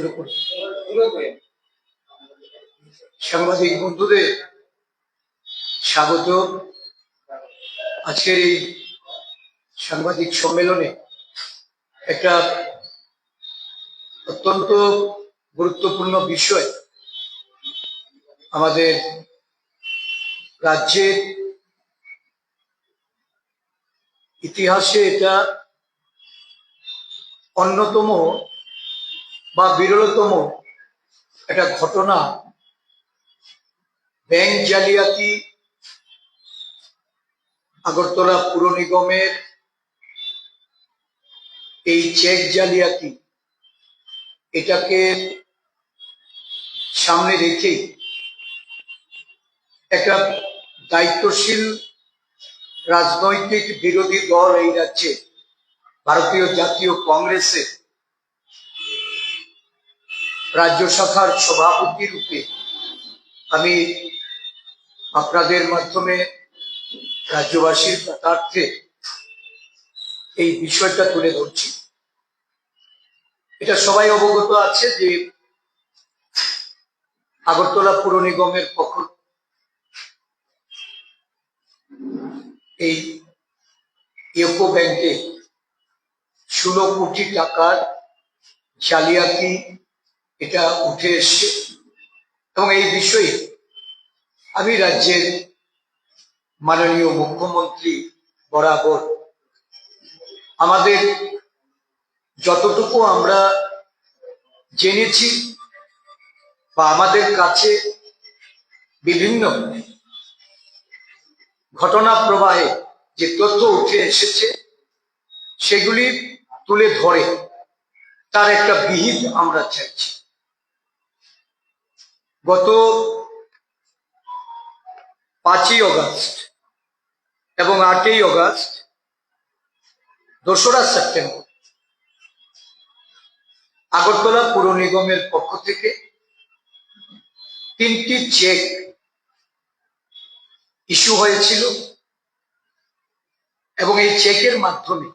শুরু করি। সাংবাদিক বন্ধুদের স্বাগত। আজকের এই সাংবাদিক সম্মেলনে একটা অত্যন্ত গুরুত্বপূর্ণ বিষয় আমাদের রাজ্যের ইতিহাসে এটা অন্যতম বা বিরলতম একটা ঘটনা, ব্যাংক জালিয়াতি, আগরতলা পুর নিগমের এই চেক জালিয়াতি, এটাকে সামনে রেখেই একটা দায়িত্বশীল রাজনৈতিক বিরোধী দল এই রাজ্যে, ভারতীয় জাতীয় কংগ্রেসের রাজ্য শাখার সভাপতি রূপে আমি আপনাদের মাধ্যমে রাজ্যবাসীর কাতার্থে এই বিষয়টা তুলে ধরছি। এটা সবাই অবগত আছে যে আগরতলা পুর নিগমের পক্ষ এই ইউকো ব্যাংকে ষোলো কোটি টাকার জালিয়াতি এটা উঠে এসছে। এবং এই বিষয়ে আমি রাজ্যের মাননীয় মুখ্যমন্ত্রী বরাবর আমাদের যতটুকু আমরা জেনেছি বা আমাদের কাছে বিভিন্ন ঘটনা প্রবাহে যে তথ্য উঠে এসেছে, সেগুলি তুলে ধরে, তার একটা বিহিত আমরা চাইছি। গত পাঁচই অগস্ট এবং আটই অগস্ট, দোসরা সেপ্টেম্বর, আগরতলা পুর নিগমের পক্ষ থেকে তিনটি চেক ইস্যু হয়েছিল এবং এই চেকের মাধ্যমে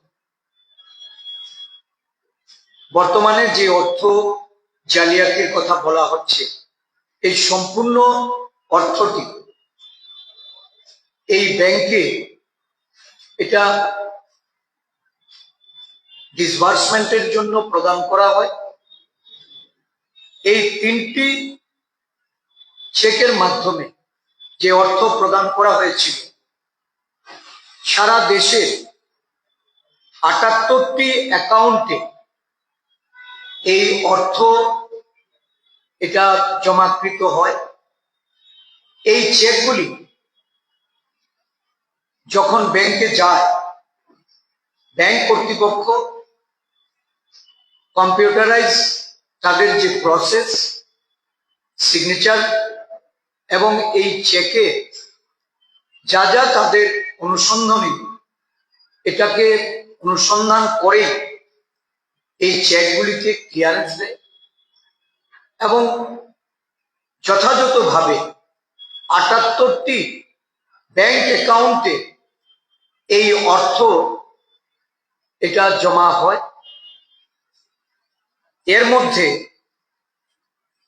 বর্তমানে যে অর্থ জালিয়াতির কথা বলা হচ্ছে এই সম্পূর্ণ অর্থটি এই ব্যাংকে এটা ডিসবার্সমেন্টের জন্য প্রদান করা হয়। এই তিনটি চেকের মাধ্যমে যে অর্থ প্রদান করা হয়েছিল, সারা দেশে আটাত্তরটি অ্যাকাউন্টে এই অর্থ এটা জমাকৃত হয়। এই চেকগুলি যখন ব্যাংকে যায় ব্যাংক কর্তৃপক্ষ কম্পিউটারাইজ তাদের যে প্রসেস সিগনেচার এবং এই চেকে যা যা তাদের অনুসন্ধানী, এটাকে অনুসন্ধান করে, এই চেকগুলিকে ক্লিয়ারেন্স দেয়। এবং যথাযথভাবে আটাত্তরটি ব্যাংক অ্যাকাউন্টে এই অর্থ এটা জমা হয়। এর মধ্যে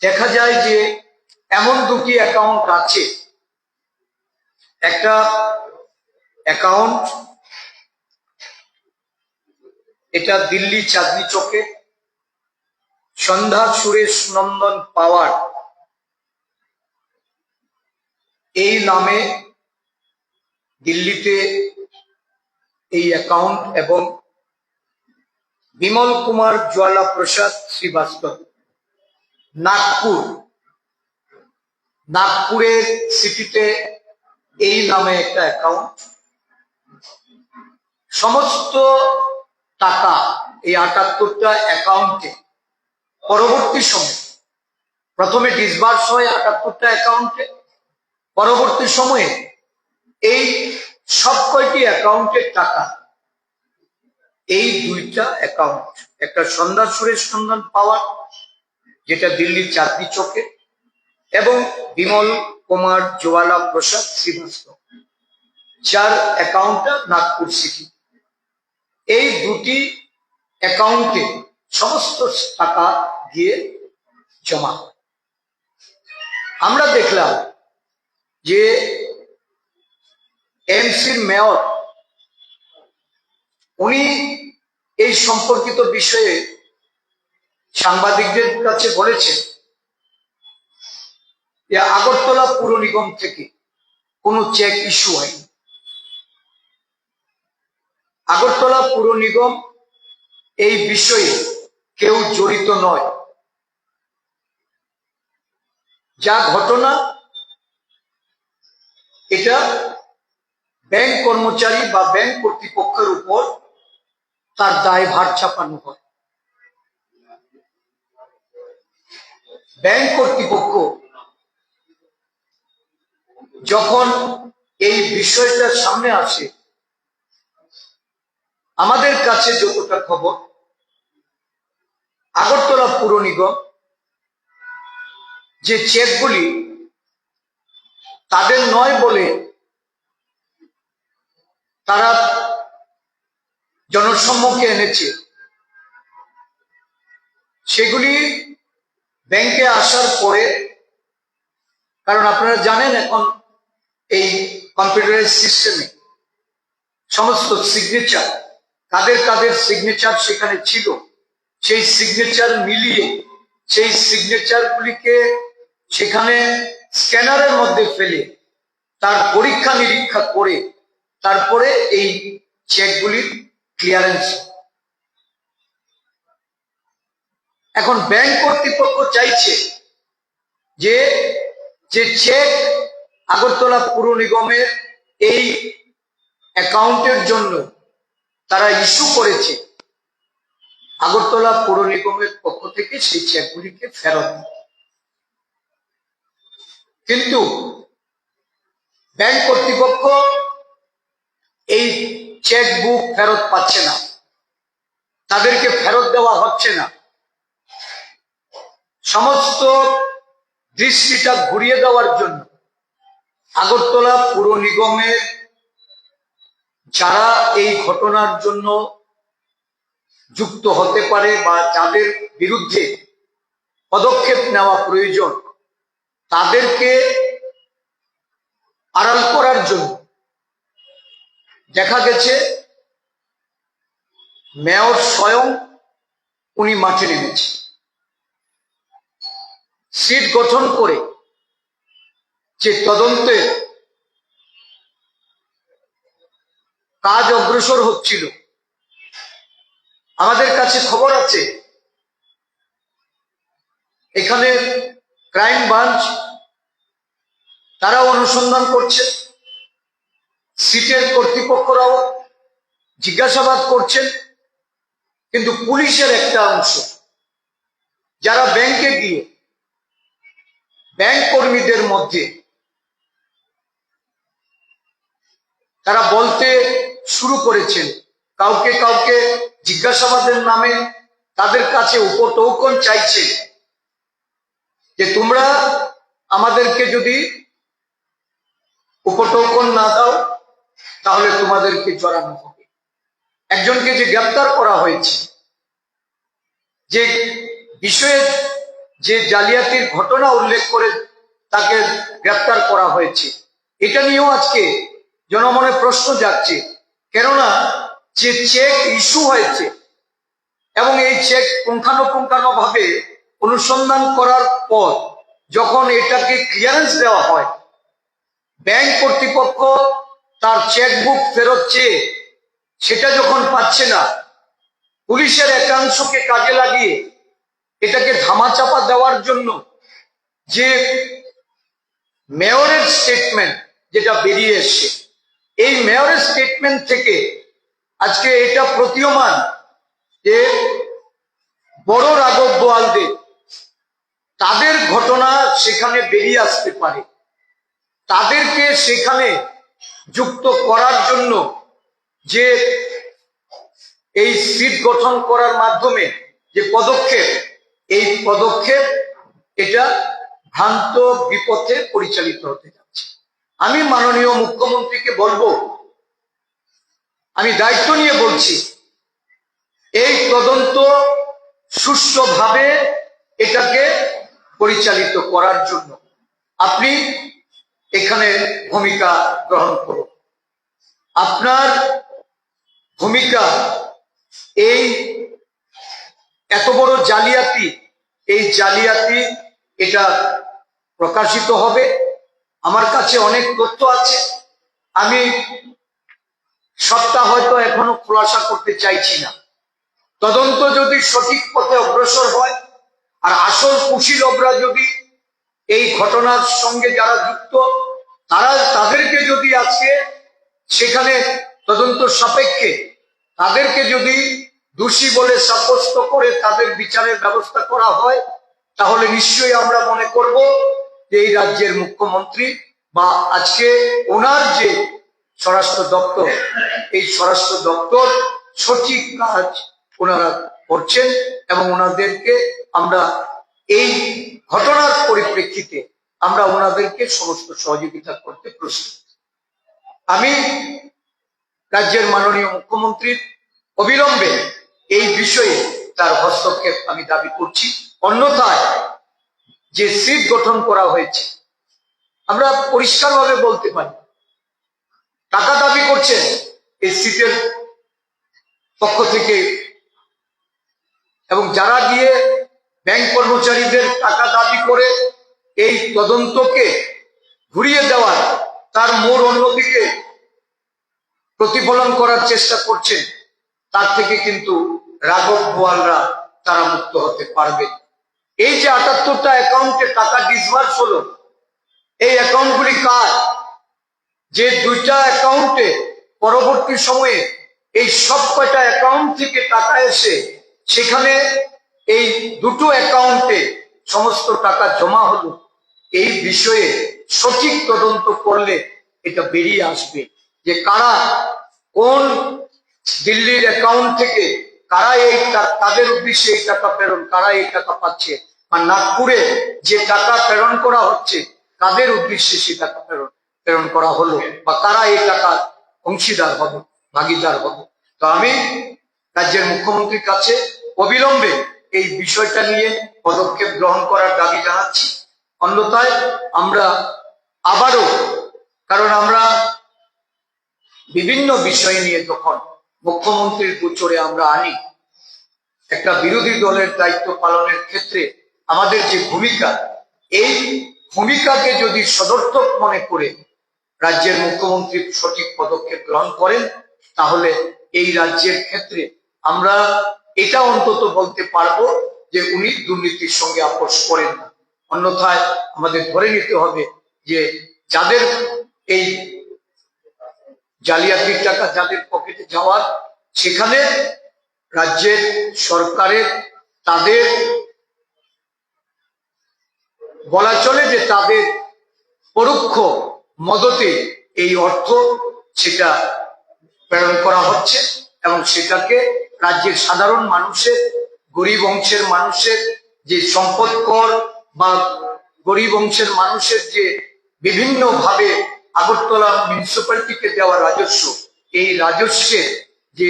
দেখা যায় যে এমন দুটি অ্যাকাউন্ট আছে। একটা অ্যাকাউন্ট, এটা দিল্লি চাঁদনি চকে সন্ধ্যা সুরেশ নন্দন পাওয়ার। এই নামে দিল্লিতে এই অ্যাকাউন্ট এবং বিমল কুমার জ্বালা প্রসাদ শ্রীবাস্তব। নাগপুর। নাগপুরের সিটিতে এই নামে একটা অ্যাকাউন্ট সমস্ত টাকা, এই আটাত্তরটা অ্যাকাউন্টে পরবর্তী সময়ে, প্রথমে ডিসবার্স হয় আটাত্তরটা অ্যাকাউন্টে পরবর্তী সময়ে এই সব কয়টি অ্যাকাউন্টের টাকা, এই দুইটা অ্যাকাউন্ট একটা সন্ধ্যা সুরেশ নন্দন পাওয়ার, যেটা দিল্লির চাঁদনি চকে, এবং বিমল কুমার জোয়ালা প্রসাদ শ্রীবাস্তব, যার অ্যাকাউন্টটা নাগপুর সিটি এই দুটি অ্যাকাউন্টে সমস্ত টাকা গিয়ে জমা আমরা দেখলাম যে এমসির মেয়র, উনি এই সম্পর্কিত বিষয়ে সাংবাদিকদের কাছে বলেছেন যে আগরতলা পুর নিগম থেকে কোনো চেক ইস্যু হয়নি। আগরতলা পুর নিগম এই বিষয়ে কেউ জড়িত নয়। যা ঘটনা, এটা ব্যাংক কর্মচারী বা ব্যাংক কর্তৃপক্ষের উপর তার দায়ভার চাপানো হয়। ব্যাংক কর্তৃপক্ষ যখন এই বিষয়টা সামনে আসে, আমাদের কাছে যতটা খবর, আগরতলা পুর নিগম যে চেকগুলি তাদের নয় বলে তারা জনসম্মুখে এনেছে, সেগুলি ব্যাংকে আসার পরে, কারণ আপনারা জানেন এখন এই কম্পিউটারাইজ সিস্টেমে সমস্ত সিগনেচার কাদের কাদের সিগনেচার সেখানে ছিল, সেই সিগনেচার মিলিয়ে, সেই সিগনেচার গুলিকে সেখানে স্ক্যানারের মধ্যে ফেলে তার পরীক্ষা নিরীক্ষা করে তারপরে এই চেকগুলির ক্লিয়ারেন্স এখন ব্যাংক কর্তৃপক্ষ চাইছে যে যে চেক আগরতলা পুর নিগমের এই অ্যাকাউন্টের জন্য তারা ইস্যু করেছে আগরতলা পৌর নিগমের পক্ষ থেকে সেই চেকগুলিকে ফেরত। কিন্তু ব্যাংক কর্তৃপক্ষ এই চেক বুক ফেরত পাচ্ছে না। তাদেরকে ফেরত দেওয়া হচ্ছে না। সমস্ত দৃষ্টিটা ঘুরিয়ে দেওয়ার জন্য আগরতলা পুর নিগমের যারা এই ঘটনার জন্য যুক্ত হতে পারে বা যাদের বিরুদ্ধে পদক্ষেপ নেওয়া প্রয়োজন তাদেরকে আড়াল করার জন্য দেখা গেছে মেয়র স্বয়ং উনি মাঠে নেমেছে। সিট গঠন করে যে তদন্তের কাজ অগ্রসর হচ্ছিল, আমাদের কাছে খবর আছে, এখানে ক্রাইম ব্রাঞ্চ, তারাও অনুসন্ধান করছে। সিটের কর্তৃপক্ষরাও জিজ্ঞাসাবাদ করছেন। কিন্তু পুলিশের একটা অংশ, যারা ব্যাংকে গিয়ে ব্যাংক কর্মীদের মধ্যে তারা বলতে শুরু করেছেন, কাউকে কাউকে জিজ্ঞাসাবাদের নামে তাদের কাছে উপটৌকন চাইছে। যে তোমরা আমাদেরকে যদি উপটৌকন না দাও, তাহলে তোমাদেরকে জড়ানো হবে। একজনকে যে গ্রেপ্তার করা হয়েছে, যে বিষয়ে যে জালিয়াতির ঘটনা উল্লেখ করে তাকে গ্রেপ্তার করা হয়েছে, এটা নিয়েও আজকে জনমনে প্রশ্ন যাচ্ছে কেননা যে চেক ইস্যু হয়েছে, এবং এই চেক পুঙ্খানুপুঙ্খানু ভাবে অনুসন্ধান করার পর যখন এটাকে ক্লিয়ারেন্স দেওয়া হয় ব্যাংক কর্তৃপক্ষ তার চেকবুক ফেরত চেয়ে সেটা যখন পাচ্ছে না, পুলিশের একাংশকে কাজে লাগিয়ে এটাকে ধামাচাপা দেওয়ার জন্য যে মেয়রের স্টেটমেন্ট যেটা বেরিয়ে এসছে, এই মেয়রের স্টেটমেন্ট থেকে আজকে এটা প্রতীয়মান যে বড় রাঘব বোয়ালদের তাদের ঘটনা সেখানে বেরিয়ে আসতে পারে। তাদেরকে সেখানে যুক্ত করার জন্য যে এই সিট গঠন করার মাধ্যমে যে পদক্ষেপ, এই পদক্ষেপ এটা ভ্রান্ত বিপথে পরিচালিত হতে যাচ্ছে। আমি মাননীয় মুখ্যমন্ত্রীকে বলব, আমি দায়িত্ব নিয়ে বলছি, এই তদন্ত সুষ্ঠুভাবে এটাকে পরিচালিত করার জন্য আপনি এখানে ভূমিকা গ্রহণ করুন। আপনার ভূমিকা এই এত বড় জালিয়াতি, এই জালিয়াতি এটা প্রকাশিত হবে। আমার কাছে অনেক তথ্য আছে। আমি সবটা হয়তো এখনও খোলাসা করতে চাইছি না। তদন্ত যদি সঠিক পথে অগ্রসর হয় আর আসল কুশীলবরা যদি এই ঘটনার সঙ্গে যারা যুক্ত, তারা তাদেরকে যদি আজকে সেখানে তদন্ত সাপেক্ষে তাদেরকে যদি দোষী বলে সাব্যস্ত করে তাদের বিচারের ব্যবস্থা করা হয়, তাহলে নিশ্চয়ই আমরা মনে করব যে এই রাজ্যের মুখ্যমন্ত্রী বা আজকে ওনার যে স্বরাষ্ট্র দপ্তর, এই স্বরাষ্ট্র দপ্তর সঠিক কাজ ওনারা করছেন এবং ওনাদেরকে আমরা এই ঘটনার পরিপ্রেক্ষিতে আমরা ওনাদেরকে সমস্ত সহযোগিতা করতে প্রস্তুত। আমি রাজ্যের মাননীয় মুখ্যমন্ত্রীর অবিলম্বে এই বিষয়ে তার হস্তক্ষেপ আমি দাবি করছি। অন্যথায় যে সিট গঠন করা হয়েছে, আমরা পরিষ্কারভাবে বলতে পারি, টাকা দাবি করছেন এই সিটের পক্ষ থেকে এবং যারা গিয়ে ব্যাংক কর্মচারীদের টাকা দাবি করে এই তদন্তকে ঘুরিয়ে দেওয়ার তার মোড় অন্যদিকে প্রতিফলন করার চেষ্টা করছেন, তার থেকে কিন্তু রাঘব বোয়ালরা তারা মুক্ত হতে পারবে। এই যে আটাত্তরটা অ্যাকাউন্টে টাকা ডিসবার্স হলো, এই অ্যাকাউন্টগুলি কার? যে দুইটা অ্যাকাউন্টে পরবর্তী সময়ে এই সব কয়টা অ্যাকাউন্ট থেকে টাকা এসে সেখানে এই দুটো অ্যাকাউন্টে সমস্ত টাকা জমা হলো, এই বিষয়ে সঠিক তদন্ত করলে এটা বেরিয়ে আসবে যে কারা কোন দিল্লির অ্যাকাউন্ট থেকে কারা এই তাদের উদ্দেশ্যে এই টাকা প্রেরণ, কারা এই টাকা পাচ্ছে আর নাগপুরে যে টাকা প্রেরণ করা হচ্ছে, কাদের উদ্দেশ্যে সেই টাকা প্রেরণ প্রেরণ করা হলো, বা কারা এই টাকা অংশীদার হবে, ভাগিদার হবে। তো আমি রাজ্যের মুখ্যমন্ত্রীর কাছে অবিলম্বে এই বিষয়টা নিয়ে পদক্ষেপ গ্রহণ করার দাবি জানাচ্ছি। অন্যথায় আমরা আবারও, কারণ আমরা বিভিন্ন বিষয় নিয়ে যখন মুখ্যমন্ত্রীর গোচরে আমরা আনি, একটা বিরোধী দলের দায়িত্ব পালনের ক্ষেত্রে আমাদের যে ভূমিকা, এই ভূমিকাকে যদি সদর্থক মনে করে রাজ্যের মুখ্যমন্ত্রী সঠিক পদক্ষেপ গ্রহণ করেন, তাহলে এই রাজ্যের ক্ষেত্রে আমরা এটা অন্তত বলতে পারব যে উনি দুর্নীতির সঙ্গে আপোষ করেন না। অন্যথায় আমাদের ধরে নিতে হবে যে যাদের এই জালিয়াতির টাকা যাদের পকেটে যাওয়ার, সেখানে রাজ্যের সরকারের তাদের বলা চলে যে তাদের পরোক্ষ মদতে এই অর্থ সেটা প্রেরণ করা হচ্ছে এবং সেটাকে রাজ্যের সাধারণ মানুষের গরিব অংশের মানুষের যে সম্পদ কর বা গরিব অংশের মানুষের যে বিভিন্ন ভাবে আগরতলা মিউনিসিপ্যালিটিকে দেওয়া রাজস্ব এই রাজস্বের যে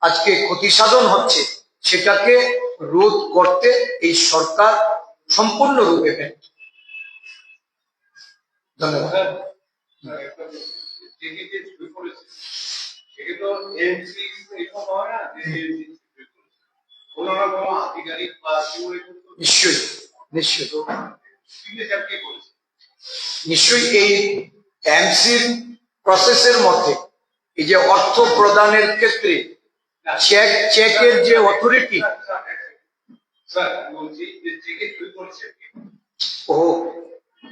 আজকে ক্ষতি সাধন হচ্ছে সেটাকে রোধ করতে এই সরকার সম্পূর্ণরূপে ব্যর্থ ধন্যবাদ যেটি যে শুরু করেছে সেটা তো এমসি এরকম হয় না যে AMC শুরু কোনো না আধিকারিক বা কেউ এরকম নিশ্চয়ই নিশ্চয়ই signature কে করেছে? নিশ্চয়ই এই এমসির প্রসেসের মধ্যে এই যে অর্থ প্রদানের ক্ষেত্রে চেক চেকের যে অথরিটি? ও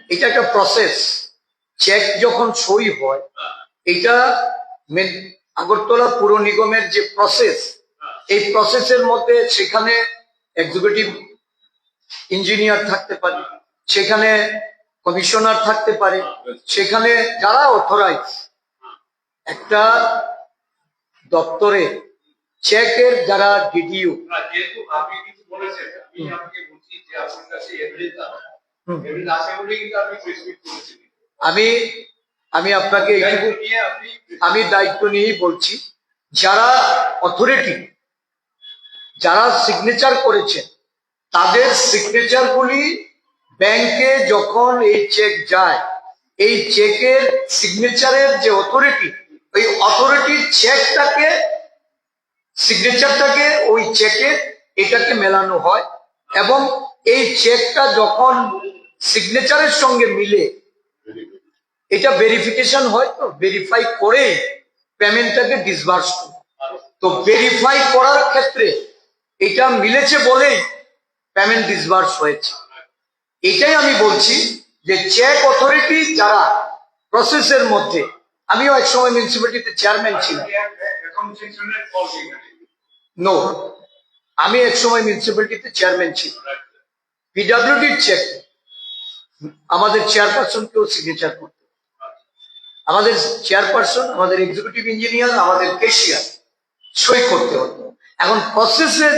এটা একটা প্রসেস চেক যখন সই হয় এটা মেন- আগরতলা পুর নিগমের যে প্রসেস এই প্রসেসের মধ্যে সেখানে এক্সিকিউটিভ ইঞ্জিনিয়ার থাকতে পারে সেখানে কমিশনার থাকতে পারে সেখানে যারা অথরাইজ একটা দপ্তরে চেকের যারা ডিডিও আমি আমি আপনাকে আমি দায়িত্ব নিয়েই বলছি, যারা অথরিটি যারা সিগনেচার করেছেন, তাদের সিগনেচার গুলি ব্যাংকে যখন এই চেক যায়, এই চেকের সিগনেচারের যে অথরিটি ওই অথরিটির চেকটাকে সিগনেচারটাকে ওই চেকে এটাকে মেলানো হয় এবং এই চেকটা যখন সিগনেচারের সঙ্গে মিলে এটা ভেরিফিকেশন হয় তো ভেরিফাই করে পেমেন্টটাকে ডিসবার্স করে। তো ভেরিফাই করার ক্ষেত্রে এটা মিলেছে বলেই পেমেন্ট ডিসবার্স হয়েছে। এটাই আমি বলছি যে চেক অথরিটি যারা প্রসেসের মধ্যে, আমিও এক সময় মিউনিসিপ্যালিটিতে চেয়ারম্যান ছিলাম। নো আমি এক সময় মিউনিসিপ্যালিটিতে চেয়ারম্যান ছিলাম। পিডাব্লিউডির চেক আমাদের চেয়ারপারসনকেও সিগনেচার করতে। আমাদের চেয়ারপারসন আমাদের এক্সিকিউটিভ ইঞ্জিনিয়ার আমাদের কেশিয়ার সই করতে হতো। এখন প্রসেসে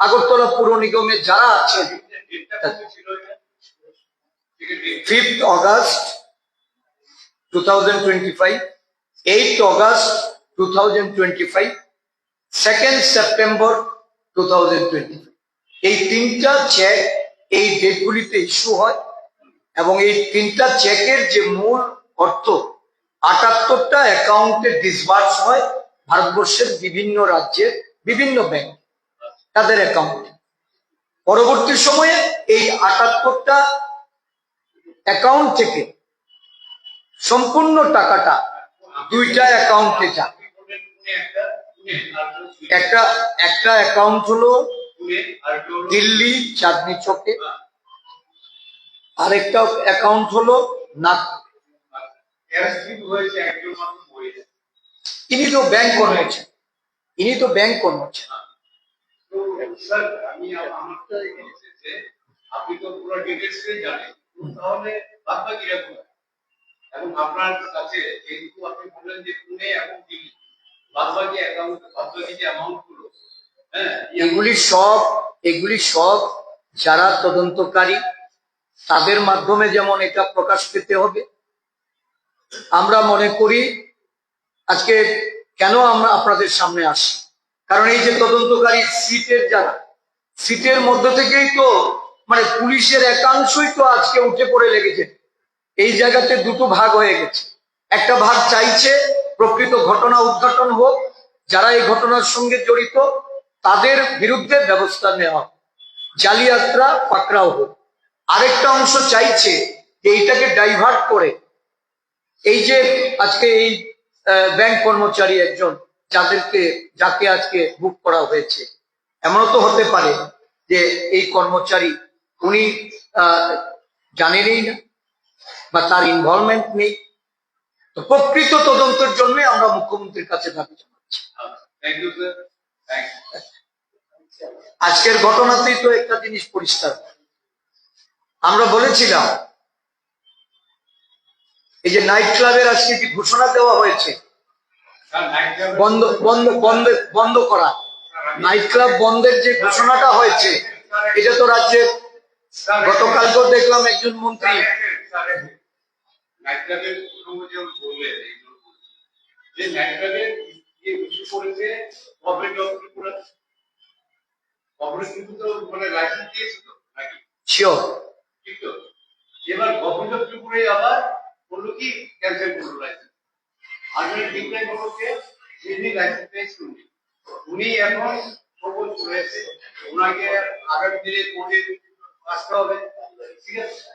আগরতলা পুর নিগমে যারা আছে fifth August two thousand twenty five eight August two thousand twenty five second September two thousand twenty five এই তিনটা চেক এই ডেটগুলিতে ইস্যু হয় এবং এই তিনটা চেকের যে মূল অর্থ আটাত্তরটা অ্যাকাউন্টে ডিসবার্স হয় ভারতবর্ষের বিভিন্ন রাজ্যের বিভিন্ন ব্যাংক তাদের অ্যাকাউন্টে পরবর্তী সময়ে এই আটাত্তরটা অ্যাকাউন্ট থেকে সম্পূর্ণ টাকাটা দুইটা অ্যাকাউন্টে যায় একটা। একটা অ্যাকাউন্ট হলো দিল্লি চাঁদনি চকে, আরেকটা অ্যাকাউন্ট হলো নাগপুর আর অ্যারেস্ট হয়েছে একজন মাত্র বইয়ে ইনি তো ব্যাংক কর্মচারী। ইনি তো ব্যাংক কর্মচারী। তো স্যার আমি আপনি তো পুরো ডিটেলস জানেন তাহলে বাদ বাকি রাখুন। এবং আপনার কাছে যেহেতু আপনি বললেন যে পুনে এবং দিল্লি বাদ বাকি অ্যাকাউন্ট বাদ বাকি যে অ্যামাউন্টগুলো হ্যাঁ এগুলি সব এগুলি সব যারা তদন্তকারী তাদের মাধ্যমে যেমন এটা প্রকাশ পেতে হবে আমরা মনে করি, আজকে কেন আমরা আপনাদের সামনে আসি? কারণ এই যে তদন্তকারী সিটের যারা, সিটের মধ্যে থেকেই তো মানে পুলিশের একাংশই তো আজকে উঠে পড়ে লেগেছে। এই জায়গাতে দুটো ভাগ হয়ে গেছে। একটা ভাগ চাইছে প্রকৃত ঘটনা উদ্ঘাটন হোক, যারা এই ঘটনার সঙ্গে জড়িত, তাদের বিরুদ্ধে ব্যবস্থা নেওয়া হোক, জালিয়াতরা পাকড়াও হোক। আরেকটা অংশ চাইছে যে এইটাকে ডাইভার্ট করে এই যে আজকে এই ব্যাংক কর্মচারী একজন যাদেরকে যাকে আজকে বুক করা হয়েছে এমনও তো হতে পারে যে এই কর্মচারী উনি জানেনই না বা তার ইনভলভমেন্ট নেই। তো প্রকৃত তদন্তের জন্য আমরা মুখ্যমন্ত্রীর কাছে দাবি জানাচ্ছি। আজকের ঘটনাতেই তো একটা জিনিস পরিষ্কার। আমরা বলেছিলাম এই যে নাইট ক্লাবের আজকে যে ঘোষণা দেওয়া হয়েছে? বন্ধ বন্ধ বন্ধ বন্ধ করা। নাইট ক্লাব বন্ধের যে ঘোষণাটা হয়েছে এটা তো রাজ্যের গতকাল তো দেখলাম একজন মন্ত্রী। মানে শিওর এবার গভর্নমেন্ট অফ আবার কি? ক্যান্সেল করল লাইসেন্স যিনি লাইসেন্স উনি এখন রয়েছে ওনাকে দিনে কোর্টে আসতে হবে। ঠিক আছে?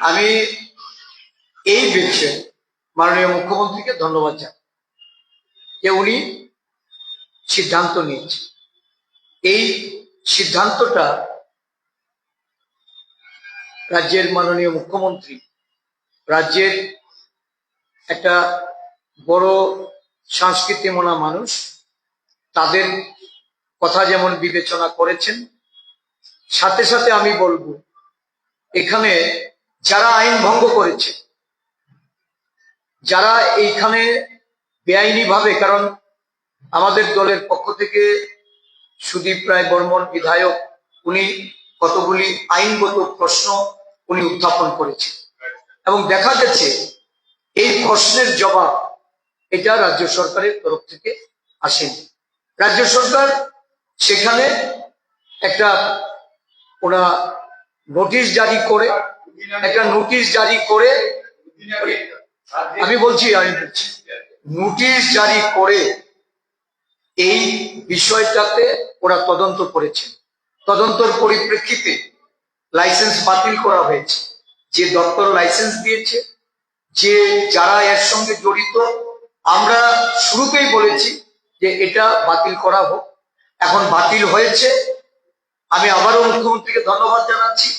আমি এই বিষয়ে মাননীয় মুখ্যমন্ত্রীকে ধন্যবাদ জানাই যে উনি সিদ্ধান্ত নিয়েছে এই সিদ্ধান্তটা রাজ্যের মাননীয় মুখ্যমন্ত্রী রাজ্যের একটা বড় সংস্কৃতিমনা মানুষ। তাদের কথা যেমন বিবেচনা করেছেন, সাথে সাথে আমি বলব, এখানে যারা আইন ভঙ্গ করেছে, যারা এইখানে বেআইনি ভাবে কারণ আমাদের দলের পক্ষ থেকে সুদীপ রায় বর্মন বিধায়ক, উনি কতগুলি আইনগত প্রশ্ন উনি উত্থাপন করেছেন। এবং দেখা গেছে এই প্রশ্নের জবাব এটা রাজ্য সরকারের তরফ থেকে আসেনি। রাজ্য সরকার সেখানে একটা ওরা নোটিশ জারি করে, একটা নোটিশ জারি করে, আমি বলছি আমি বলছি, নোটিশ জারি করে এই বিষয়টাতে ওরা তদন্ত করেছে। তদন্তর পরিপ্রেক্ষিতে লাইসেন্স বাতিল করা হয়েছে। যে দপ্তর লাইসেন্স দিয়েছে, যে যারা এর সঙ্গে জড়িত, আমরা শুরুতেই বলেছি যে এটা বাতিল করা হোক। এখন বাতিল হয়েছে। আমি আবারও মুখ্যমন্ত্রীকে ধন্যবাদ জানাচ্ছি।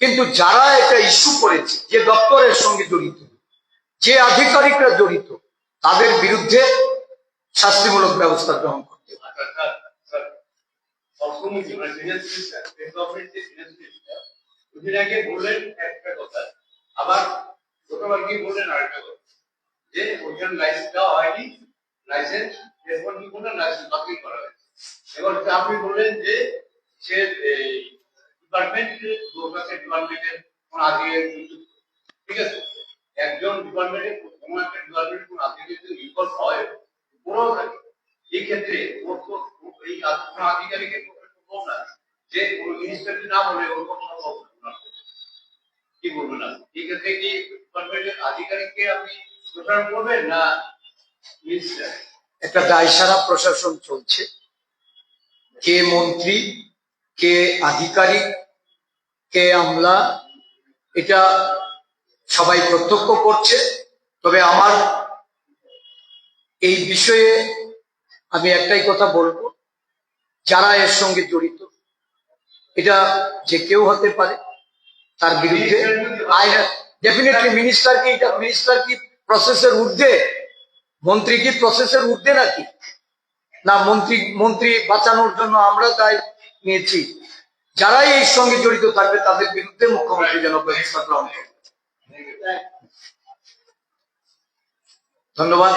কিন্তু যারা এটা ইস্যু করেছে, যে দপ্তরের সঙ্গে জড়িত, যে আধিকারিকরা জড়িত, তাদের বিরুদ্ধে শাস্তিমূলক ব্যবস্থা গ্রহণ করতে হবে। দুদিন আগে বললেন একটা কথা। আবার গতবার বললেন কথা। যে ওইখানে লাইসেন্স দেওয়া হয়নি লাইসেন্স এরপর কি বললেন লাইসেন্স বাতিল করা হয়েছে এবার আপনি বললেন যে সে দুর্গাকে ডিপার্টমেন্টের কোন ঠিক আছে? একজন ডিপার্টমেন্টে কোনো একটা ডিপার্টমেন্টে কোন আধিকারিক যদি হয় থাকে। এই ক্ষেত্রে এই কোনো আধিকারিকের সম্ভব না যে কোনো না বলে ওর কোনো সম্ভব না। কি বলবেন না? এই ক্ষেত্রে কি ডিপার্টমেন্টের আধিকারিককে আপনি প্রচার করবেন না একটা দায়সারা প্রশাসন চলছে। কে মন্ত্রী, কে আধিকারিক, কে আমলা, এটা সবাই প্রত্যক্ষ করছে। তবে আমার এই বিষয়ে আমি একটাই কথা বলব, যারা এর সঙ্গে জড়িত, এটা যে কেউ হতে পারে। তার বিরুদ্ধে আইন ডেফিনেটলি মিনিস্টার কি, এটা মিনিস্টার কি প্রসেসের ঊর্ধ্বে? মন্ত্রী কি প্রসেসের ঊর্ধ্বে নাকি? না, মন্ত্রী মন্ত্রী বাঁচানোর জন্য আমরা তাই নিয়েছি। যারাই এই সঙ্গে জড়িত থাকবে, তাদের বিরুদ্ধে মুখ্যমন্ত্রী যেন ব্যবস্থা গ্রহণ করে। ধন্যবাদ।